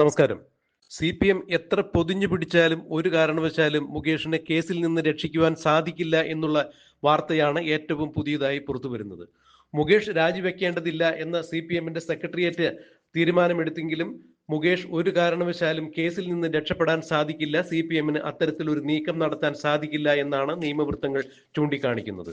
നമസ്കാരം. C P M എത്ര പൊതിഞ്ഞു പിടിച്ചാലും ഒരു കാരണവശാലും മുകേഷിനെ കേസിൽ നിന്ന് രക്ഷിക്കുവാൻ സാധിക്കില്ല എന്നുള്ള വാർത്തയാണ് ഏറ്റവും പുതിയതായി പുറത്തു വരുന്നത്. മുകേഷ് രാജിവെക്കേണ്ടതില്ല എന്ന സി പി എമ്മിന്റെ സെക്രട്ടേറിയറ്റ് തീരുമാനമെടുത്തെങ്കിലും മുകേഷ് ഒരു കാരണവശാലും കേസിൽ നിന്ന് രക്ഷപ്പെടാൻ സാധിക്കില്ല സി പി എമ്മിന് അത്തരത്തിലൊരു നീക്കം നടത്താൻ സാധിക്കില്ല എന്നാണ് നിയമവൃത്തങ്ങൾ ചൂണ്ടിക്കാണിക്കുന്നത്.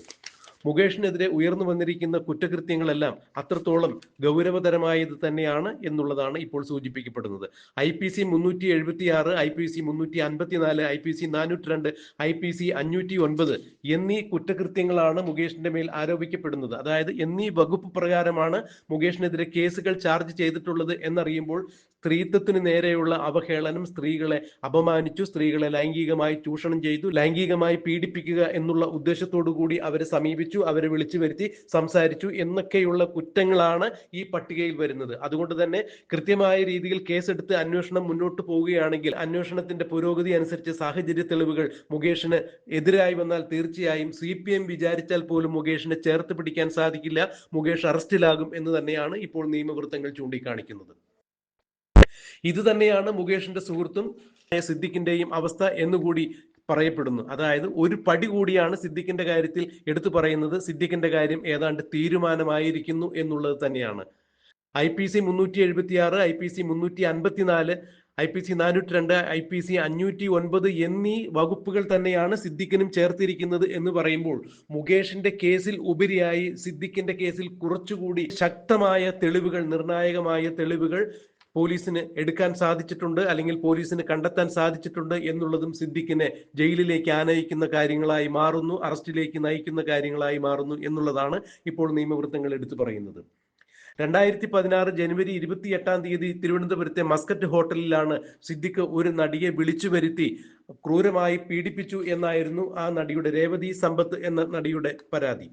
മുകേഷിനെതിരെ ഉയർന്നു വന്നിരിക്കുന്ന കുറ്റകൃത്യങ്ങളെല്ലാം അത്രത്തോളം ഗൗരവതരമായത് തന്നെയാണ് എന്നുള്ളതാണ് ഇപ്പോൾ സൂചിപ്പിക്കപ്പെടുന്നത്. ഐ പി സി മുന്നൂറ്റി എഴുപത്തി ആറ് ഐ പി സി മുന്നൂറ്റി അൻപത്തിനാല് ഐ പി സി നാനൂറ്റി രണ്ട് ഐ പി സി അഞ്ഞൂറ്റി ഒൻപത് എന്നീ കുറ്റകൃത്യങ്ങളാണ് മുകേഷിന്റെ മേൽ ആരോപിക്കപ്പെടുന്നത്. അതായത് എന്നീ വകുപ്പ് പ്രകാരമാണ് മുകേഷിനെതിരെ കേസുകൾ ചാർജ് ചെയ്തിട്ടുള്ളത് എന്നറിയുമ്പോൾ സ്ത്രീത്വത്തിന് നേരെയുള്ള അവഹേളനം സ്ത്രീകളെ അപമാനിച്ചു സ്ത്രീകളെ ലൈംഗികമായി ചൂഷണം ചെയ്തു ലൈംഗികമായി പീഡിപ്പിക്കുക എന്നുള്ള ഉദ്ദേശത്തോടു കൂടി അവരെ സമീപിച്ചു. അവരെ വിളിച്ചു വരുത്തി സംസാരിച്ചു എന്നൊക്കെയുള്ള കുറ്റങ്ങളാണ് ഈ പട്ടികയിൽ വരുന്നത്. അതുകൊണ്ട് തന്നെ കൃത്യമായ രീതിയിൽ കേസെടുത്ത് അന്വേഷണം മുന്നോട്ട് പോവുകയാണെങ്കിൽ അന്വേഷണത്തിന്റെ പുരോഗതി അനുസരിച്ച് സാഹചര്യ തെളിവുകൾ മുകേഷിന് എതിരായി വന്നാൽ തീർച്ചയായും സി പി എം വിചാരിച്ചാൽ പോലും മുകേഷിനെ ചേർത്ത് പിടിക്കാൻ സാധിക്കില്ല. മുകേഷ് അറസ്റ്റിലാകും എന്ന് തന്നെയാണ് ഇപ്പോൾ നിയമവൃത്തങ്ങൾ ചൂണ്ടിക്കാണിക്കുന്നത്. ഇത് തന്നെയാണ് മുകേഷിന്റെ സുഹൃത്തും സിദ്ദിഖിന്റെയും അവസ്ഥ എന്നുകൂടി പറയപ്പെടുന്നു. അതായത് ഒരു പടി കൂടിയാണ് സിദ്ദിഖിന്റെ കാര്യത്തിൽ എടുത്തു പറയുന്നത്. സിദ്ദിഖിന്റെ കാര്യം ഏതാണ്ട് തീരുമാനമായിരിക്കുന്നു എന്നുള്ളത് തന്നെയാണ്. ഐ പി സി മുന്നൂറ്റി എഴുപത്തി ആറ് ഐ പി സി മുന്നൂറ്റി അൻപത്തിനാല് ഐ പി സി നാനൂറ്റി രണ്ട് ഐ പി സി അഞ്ഞൂറ്റി ഒൻപത് എന്നീ വകുപ്പുകൾ തന്നെയാണ് സിദ്ദിഖിനും ചേർത്തിരിക്കുന്നത് എന്ന് പറയുമ്പോൾ മുകേഷിന്റെ കേസിൽ ഉപരിയായി സിദ്ദിഖിന്റെ കേസിൽ കുറച്ചുകൂടി ശക്തമായ തെളിവുകൾ നിർണായകമായ തെളിവുകൾ പോലീസിന് എടുക്കാൻ സാധിച്ചിട്ടുണ്ട് അല്ലെങ്കിൽ പോലീസിന് കണ്ടെത്താൻ സാധിച്ചിട്ടുണ്ട് എന്നുള്ളതും സിദ്ദിഖിനെ ജയിലിലേക്ക് ആനയിക്കുന്ന കാര്യങ്ങളായി മാറുന്നു അറസ്റ്റിലേക്ക് നയിക്കുന്ന കാര്യങ്ങളായി മാറുന്നു എന്നുള്ളതാണ് ഇപ്പോൾ നിയമവൃത്തങ്ങൾ എടുത്തു പറയുന്നത്. രണ്ടായിരത്തി പതിനാറ് ജനുവരി ഇരുപത്തി എട്ടാം തീയതി തിരുവനന്തപുരത്തെ മസ്കറ്റ് ഹോട്ടലിലാണ് സിദ്ദിഖ് ഒരു നടിയെ വിളിച്ചു വരുത്തി ക്രൂരമായി പീഡിപ്പിച്ചു എന്നായിരുന്നു ആ നടിയുടെ രേവതി സമ്പത്ത് എന്ന നടിയുടെ പരാതി.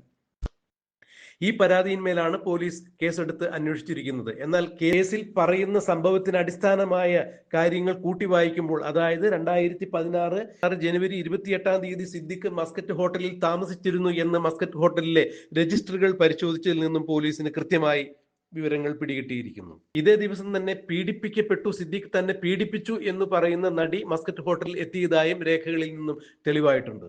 ഈ പരാതിയിന്മേലാണ് പോലീസ് കേസെടുത്ത് അന്വേഷിച്ചിരിക്കുന്നത്. എന്നാൽ കേസിൽ പറയുന്ന സംഭവത്തിന് അടിസ്ഥാനമായ കാര്യങ്ങൾ കൂട്ടി വായിക്കുമ്പോൾ അതായത് രണ്ടായിരത്തി പതിനാറ് ജനുവരി ഇരുപത്തിയെട്ടാം തീയതി സിദ്ദിഖ് മസ്കറ്റ് ഹോട്ടലിൽ താമസിച്ചിരുന്നു എന്ന് മസ്കറ്റ് ഹോട്ടലിലെ രജിസ്റ്ററുകൾ പരിശോധിച്ചതിൽ നിന്നും പോലീസിന് കൃത്യമായി വിവരങ്ങൾ പിടികിട്ടിയിരിക്കുന്നു. ഇതേ ദിവസം തന്നെ പീഡിപ്പിക്കപ്പെട്ടു സിദ്ദിഖ് തന്നെ പീഡിപ്പിച്ചു എന്ന് പറയുന്ന നടി മസ്കറ്റ് ഹോട്ടലിൽ എത്തിയതായും രേഖകളിൽ നിന്നും തെളിവായിട്ടുണ്ട്.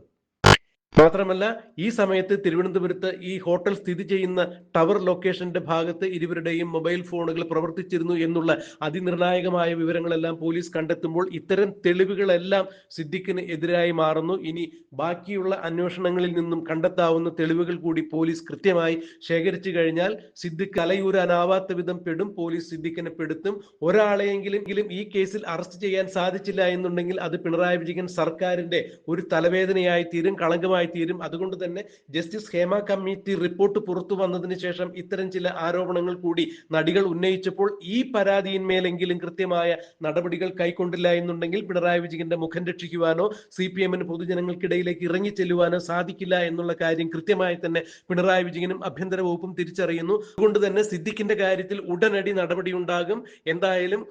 മാത്രമല്ല ഈ സമയത്ത് തിരുവനന്തപുരത്ത് ഈ ഹോട്ടൽ സ്ഥിതി ചെയ്യുന്ന ടവർ ലൊക്കേഷന്റെ ഭാഗത്ത് ഇരുവരുടെയും മൊബൈൽ ഫോണുകൾ പ്രവർത്തിച്ചിരുന്നു എന്നുള്ള അതിനിർണായകമായ വിവരങ്ങളെല്ലാം പോലീസ് കണ്ടെത്തുമ്പോൾ ഇത്തരം തെളിവുകളെല്ലാം സിദ്ദിഖിന് എതിരായി മാറുന്നു. ഇനി ബാക്കിയുള്ള അന്വേഷണങ്ങളിൽ നിന്നും കണ്ടെത്താവുന്ന തെളിവുകൾ കൂടി പോലീസ് കൃത്യമായി ശേഖരിച്ചു കഴിഞ്ഞാൽ സിദ്ദിഖ് അലയൂരാനാവാത്ത വിധം പെടും പോലീസ് സിദ്ദിഖിനെ പെടുത്തും. ഒരാളെയെങ്കിലും ഈ കേസിൽ അറസ്റ്റ് ചെയ്യാൻ സാധിച്ചില്ല എന്നുണ്ടെങ്കിൽ അത് പിണറായി വിജയൻ സർക്കാരിന്റെ ഒരു തലവേദനയായി തീരും. കളങ്കമായി തീരും. അതുകൊണ്ട് തന്നെ ജസ്റ്റിസ് ഹേമ കമ്മിറ്റി റിപ്പോർട്ട് പുറത്തു വന്നതിന് ശേഷം ഇത്തരം ചില ആരോപണങ്ങൾ കൂടി നടികൾ ഉന്നയിച്ചപ്പോൾ ഈ പരാതിയിന്മേലെങ്കിലും കൃത്യമായ നടപടികൾ കൈക്കൊണ്ടില്ല എന്നുണ്ടെങ്കിൽ പിണറായി വിജയന്റെ മുഖം രക്ഷിക്കുവാനോ സി പി എമ്മിന് പൊതുജനങ്ങൾക്കിടയിലേക്ക് ഇറങ്ങി ചെല്ലുവാനോ സാധിക്കില്ല എന്നുള്ള കാര്യം കൃത്യമായി തന്നെ പിണറായി വിജയനും ആഭ്യന്തര വകുപ്പും തിരിച്ചറിയുന്നു. അതുകൊണ്ട് തന്നെ സിദ്ദിഖിന്റെ കാര്യത്തിൽ ഉടനടി നടപടി ഉണ്ടാകും. എന്തായാലും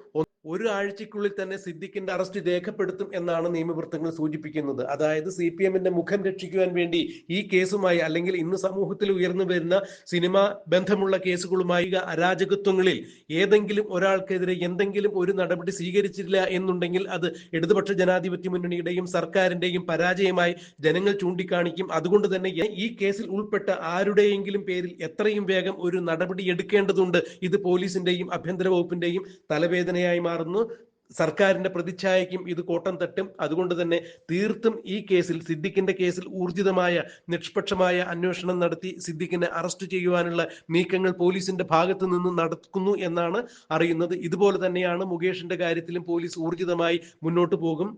ഒരു ആഴ്ചയ്ക്കുള്ളിൽ തന്നെ സിദ്ദിഖിന്റെ അറസ്റ്റ് രേഖപ്പെടുത്തും എന്നാണ് നിയമവൃത്തങ്ങൾ സൂചിപ്പിക്കുന്നത്. അതായത് സി പി എമ്മിന്റെ മുഖം രക്ഷിക്കുവാൻ വേണ്ടി ഈ കേസുമായി അല്ലെങ്കിൽ ഇന്ന് സമൂഹത്തിൽ ഉയർന്നു വരുന്ന സിനിമ ബന്ധമുള്ള കേസുകളുമായി അരാജകത്വങ്ങളിൽ ഏതെങ്കിലും ഒരാൾക്കെതിരെ എന്തെങ്കിലും ഒരു നടപടി സ്വീകരിച്ചില്ല എന്നുണ്ടെങ്കിൽ അത് ഇടതുപക്ഷ ജനാധിപത്യ മുന്നണിയുടെയും സർക്കാരിന്റെയും പരാജയമായി ജനങ്ങൾ ചൂണ്ടിക്കാണിക്കും. അതുകൊണ്ട് തന്നെ ഈ കേസിൽ ഉൾപ്പെട്ട ആരുടെയെങ്കിലും പേരിൽ എത്രയും വേഗം ഒരു നടപടി എടുക്കേണ്ടതുണ്ട്. ഇത് പോലീസിന്റെയും ആഭ്യന്തര വകുപ്പിന്റെയും തലവേദനയായി മാറുന്നു. സർക്കാരിന്റെ പ്രതിച്ഛായയ്ക്കും ഇത് കോട്ടം തട്ടും. അതുകൊണ്ട് തന്നെ തീർത്തും ഈ കേസിൽ സിദ്ദിഖിന്റെ കേസിൽ ഊർജിതമായ നിഷ്പക്ഷമായ അന്വേഷണം നടത്തി സിദ്ദിഖിനെ അറസ്റ്റ് ചെയ്യുവാനുള്ള നീക്കങ്ങൾ പോലീസിന്റെ ഭാഗത്ത് നിന്ന് നടക്കുന്നു എന്നാണ് അറിയുന്നത്. ഇതുപോലെ തന്നെയാണ് മുകേഷിന്റെ കാര്യത്തിലും പോലീസ് ഊർജിതമായി മുന്നോട്ട് പോകും.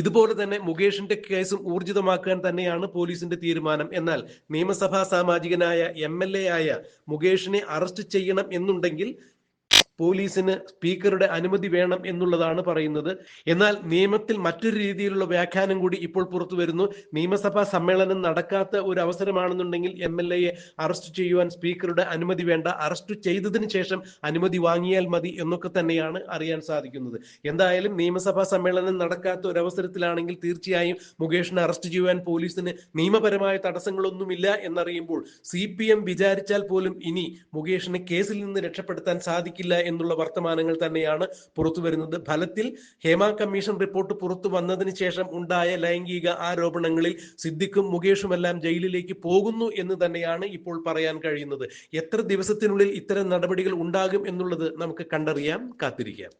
ഇതുപോലെ തന്നെ മുകേഷിന്റെ കേസും ഊർജിതമാക്കാൻ തന്നെയാണ് പോലീസിന്റെ തീരുമാനം. എന്നാൽ നിയമസഭാ സാമാജികനായ എം എൽ എ ആയ മുകേഷിനെ അറസ്റ്റ് ചെയ്യണം എന്നുണ്ടെങ്കിൽ പോലീസിന് സ്പീക്കറുടെ അനുമതി വേണം എന്നുള്ളതാണ് പറയുന്നത്. എന്നാൽ നിയമത്തിൽ മറ്റൊരു രീതിയിലുള്ള വ്യാഖ്യാനം കൂടി ഇപ്പോൾ പുറത്തു വരുന്നു. നിയമസഭാ സമ്മേളനം നടക്കാത്ത ഒരു അവസരമാണെന്നുണ്ടെങ്കിൽ എം എൽ എയെ അറസ്റ്റ് ചെയ്യുവാൻ സ്പീക്കറുടെ അനുമതി വേണ്ട. അറസ്റ്റ് ചെയ്തതിന് ശേഷം അനുമതി വാങ്ങിയാൽ മതി എന്നൊക്കെ തന്നെയാണ് അറിയാൻ സാധിക്കുന്നത്. എന്തായാലും നിയമസഭാ സമ്മേളനം നടക്കാത്ത ഒരു അവസരത്തിലാണെങ്കിൽ തീർച്ചയായും മുകേഷിനെ അറസ്റ്റ് ചെയ്യുവാൻ പോലീസിന് നിയമപരമായ തടസ്സങ്ങളൊന്നുമില്ല എന്നറിയുമ്പോൾ സി പി എം വിചാരിച്ചാൽ പോലും ഇനി മുകേഷിനെ കേസിൽ നിന്ന് രക്ഷപ്പെടുത്താൻ സാധിക്കില്ല എന്നുള്ള വർത്തമാനങ്ങൾ തന്നെയാണ് പുറത്തു വരുന്നത്. ഫലത്തിൽ ഹേമ കമ്മീഷൻ റിപ്പോർട്ട് പുറത്തു വന്നതിന് ശേഷം ഉണ്ടായ ലൈംഗിക ആരോപണങ്ങളിൽ സിദ്ദിഖും മുകേഷുമെല്ലാം ജയിലിലേക്ക് പോകുന്നു എന്ന് തന്നെയാണ് ഇപ്പോൾ പറയാൻ കഴിയുന്നത്. എത്ര ദിവസത്തിനുള്ളിൽ ഇത്തരം നടപടികൾ ഉണ്ടാകും എന്നുള്ളത് നമുക്ക് കണ്ടറിയാം കാത്തിരിക്കാം.